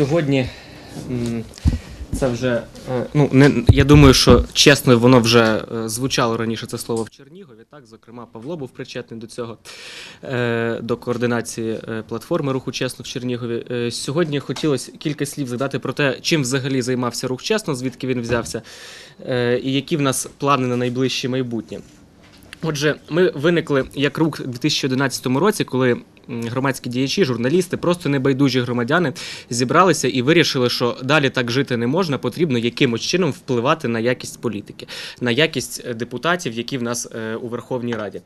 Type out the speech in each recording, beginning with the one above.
сьогодні це вже е, ну не я думаю, що чесно, воно вже е, звучало раніше це слово в Чернігові. Так, зокрема, Павло був причетний до цього е, до координації платформи руху чесно в Чернігові. Сьогодні хотілося кілька слів задати про те, чим взагалі займався рух чесно, звідки він взявся, і які в нас плани на найближче майбутнє. Отже, ми виникли як рух у 2011 році, коли громадські діячі, журналісти, просто небайдужі громадяни зібралися і вирішили, що далі так жити не можна, потрібно якимось чином впливати на якість політики, на якість е, депутатів, які в нас е, у Верховній Раді.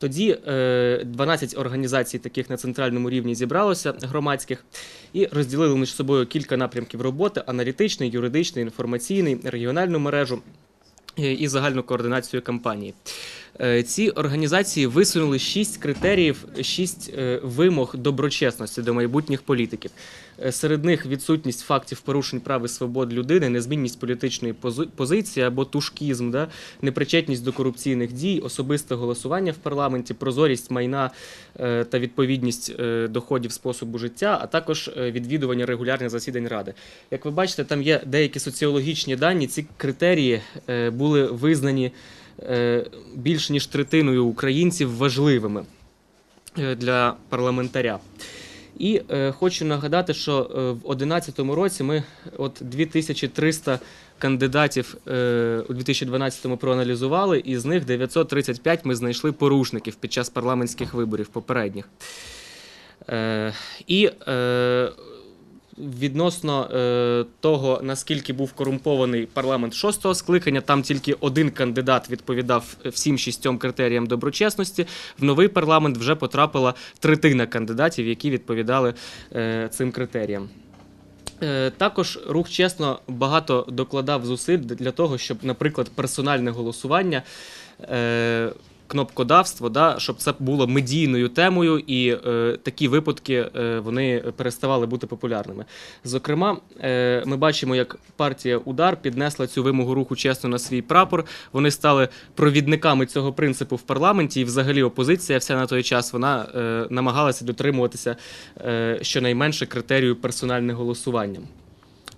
Тоді е, 12 організацій, таких на центральному рівні, зібралося громадських і розділили між собою кілька напрямків роботи: аналітичний, юридичний, інформаційний, регіональну мережу е, і загальну координацію кампанії. Е, Ці організації висунули шість критеріїв, шість е, вимог доброчесності до майбутніх політиків. Е, Серед них відсутність фактів порушень прав і свобод людини, незмінність політичної пози- позиції або тушкізм, да? непричетність до корупційних дій, особисте голосування в парламенті, прозорість майна та відповідність доходів способу життя, а також відвідування регулярних засідань ради. Як ви бачите, там є деякі соціологічні дані. Ці критерії були визнані більш ніж третиною українців важливими е, для парламентаря. І е, хочу нагадати, що е, в 2011 році ми от 2300 кандидатів е, у 2012-му проаналізували, і з них 935 ми знайшли порушників під час парламентських виборів попередніх. Е, і е, відносно е, того, наскільки був корумпований парламент шостого скликання, там тільки один кандидат відповідав всім шістьом критеріям доброчесності. В новий парламент вже потрапила третина кандидатів, які відповідали е, цим критеріям. Е, Також рух чесно багато докладав зусиль для того, щоб, наприклад, персональне голосування. Кнопкодавство, да, щоб це було медійною темою, і е, такі випадки е, вони переставали бути популярними. Зокрема, е, ми бачимо, як партія Удар піднесла цю вимогу руху чесно на свій прапор. Вони стали провідниками цього принципу в парламенті, і взагалі опозиція вся на той час вона е, намагалася дотримуватися е, щонайменше критерію персональне голосування.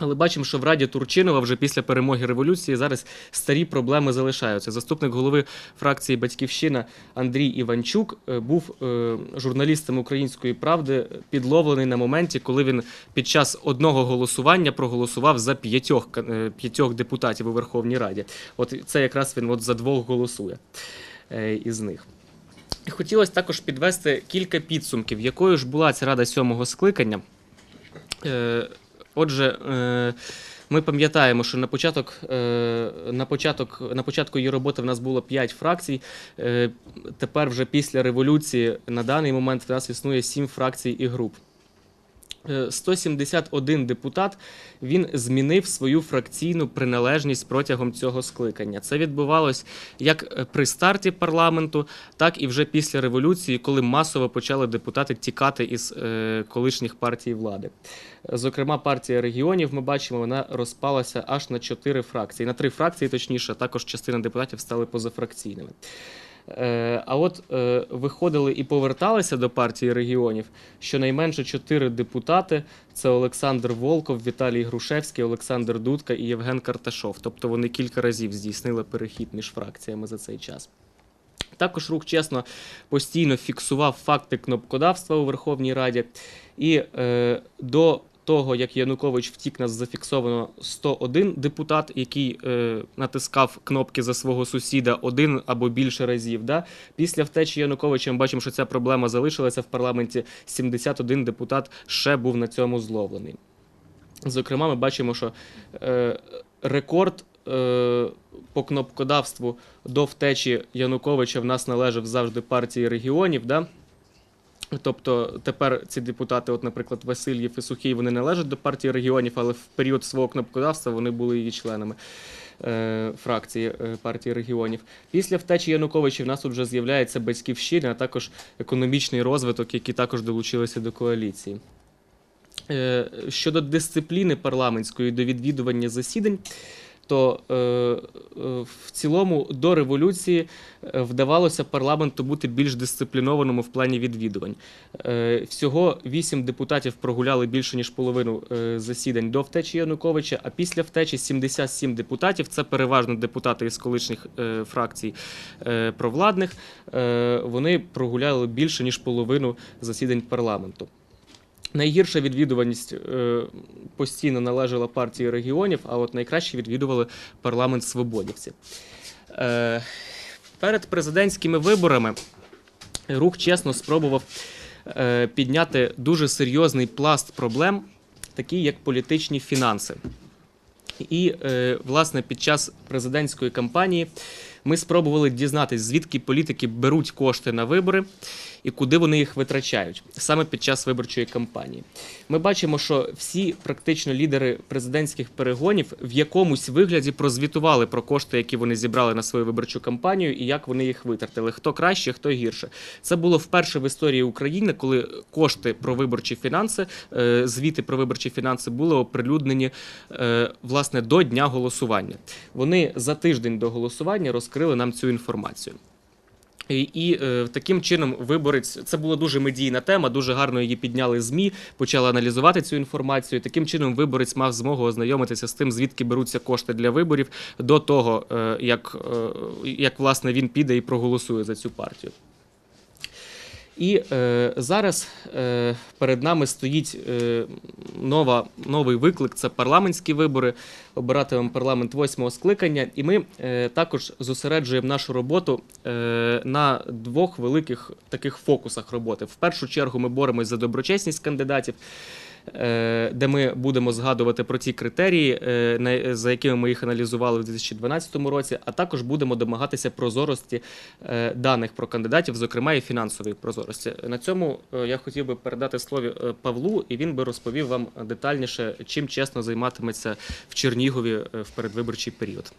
Але бачимо, що в Раді Турчинова вже після перемоги революції зараз старі проблеми залишаються. Заступник голови фракції Батьківщина Андрій Іванчук е, був е, журналістом української правди підловлений на моменті, коли він під час одного голосування проголосував за п'ятьох е, п'ятьох депутатів у Верховній Раді. От це якраз він от за двох голосує із них. Хотілося також підвести кілька підсумків, якою ж була ця рада сьомого скликання. Отже, е, ми пам'ятаємо, що на початок, е, на початок, на початку її роботи в нас було 5 фракцій. Е, Тепер, вже після революції, на даний момент в нас існує 7 фракцій і груп. Е, 171 депутат він змінив свою фракційну приналежність протягом цього скликання. Це відбувалось як е, при старті парламенту, так і вже після революції, коли масово почали депутати тікати із е, колишніх партій влади. Е, Зокрема, партія регіонів, ми бачимо, вона розпалася аж на чотири фракції. На три фракції, точніше, також частина депутатів стали позафракційними. Е, А от е, виходили і поверталися до партії регіонів щонайменше чотири депутати: це Олександр Волков, Віталій Грушевський, Олександр Дудка і Євген Карташов. Тобто вони кілька разів здійснили перехід між фракціями за цей час. Також рух чесно постійно фіксував факти кнопкодавства у Верховній Раді. І е, до того, як Янукович втік, нас зафіксовано 101 депутат, який е, натискав кнопки за свого сусіда один або більше разів. Да? Після втечі Януковича ми бачимо, що ця проблема залишилася в парламенті. 71 депутат ще був на цьому зловлений. Зокрема, ми бачимо, що е, рекорд е, по кнопкодавству до втечі Януковича в нас належав завжди партії регіонів. Да? Тобто тепер ці депутати, от, наприклад, Васильєв і Сухий, вони належать до партії регіонів, але в період свого кнопкодавства вони були її членами е, фракції е, партії регіонів. Після втечі Януковича в нас тут вже з'являється батьківщина, а також економічний розвиток, які також долучилися до коаліції. Е, Щодо дисципліни парламентської до відвідування засідань, то е, е, в цілому до революції е, вдавалося парламенту бути більш дисциплінованому в плані відвідувань. Всього вісім депутатів прогуляли більше ніж половину засідань до втечі Януковича, а після втечі 77 депутатів. Це переважно депутати із колишніх фракцій провладних. Вони прогуляли більше ніж половину засідань парламенту. Найгірша відвідуваність е, постійно належала партії регіонів, а от найкраще відвідували парламент свободівці. Е, перед президентськими виборами рух чесно спробував е, підняти дуже серйозний пласт проблем, такі як політичні фінанси. І, власне, під час президентської кампанії ми спробували дізнатися, звідки політики беруть кошти на вибори і куди вони їх витрачають саме під час виборчої кампанії. Ми бачимо, що всі практично лідери президентських перегонів в якомусь вигляді прозвітували про кошти, які вони зібрали на свою виборчу кампанію, і як вони їх витратили. Хто краще, хто гірше. Це було вперше в історії України, коли кошти про виборчі фінанси, е, звіти про виборчі фінанси були оприлюднені е, власне до дня голосування. Вони за тиждень до голосування розкрили нам цю інформацію. І, е, таким чином виборець це була дуже медійна тема, дуже гарно її підняли змі, почали аналізувати цю інформацію. Таким чином, виборець мав змогу ознайомитися з тим, звідки беруться кошти для виборів, до того, е, як, е, як власне він піде і проголосує за цю партію. І е, зараз е, перед нами стоїть е, нова, новий виклик це парламентські вибори. Обиратимемо парламент восьмого скликання. І ми е, також зосереджуємо нашу роботу е, на двох великих таких фокусах роботи. В першу чергу ми боремось за доброчесність кандидатів. Е, Де ми будемо згадувати про ті критерії, е, за якими ми їх аналізували в 2012 році, а також будемо домагатися прозорості е, даних про кандидатів, зокрема і фінансової прозорості. На цьому я хотів би передати слово е, Павлу, і він би розповів вам детальніше, чим чесно займатиметься в Чернігові в передвиборчий період.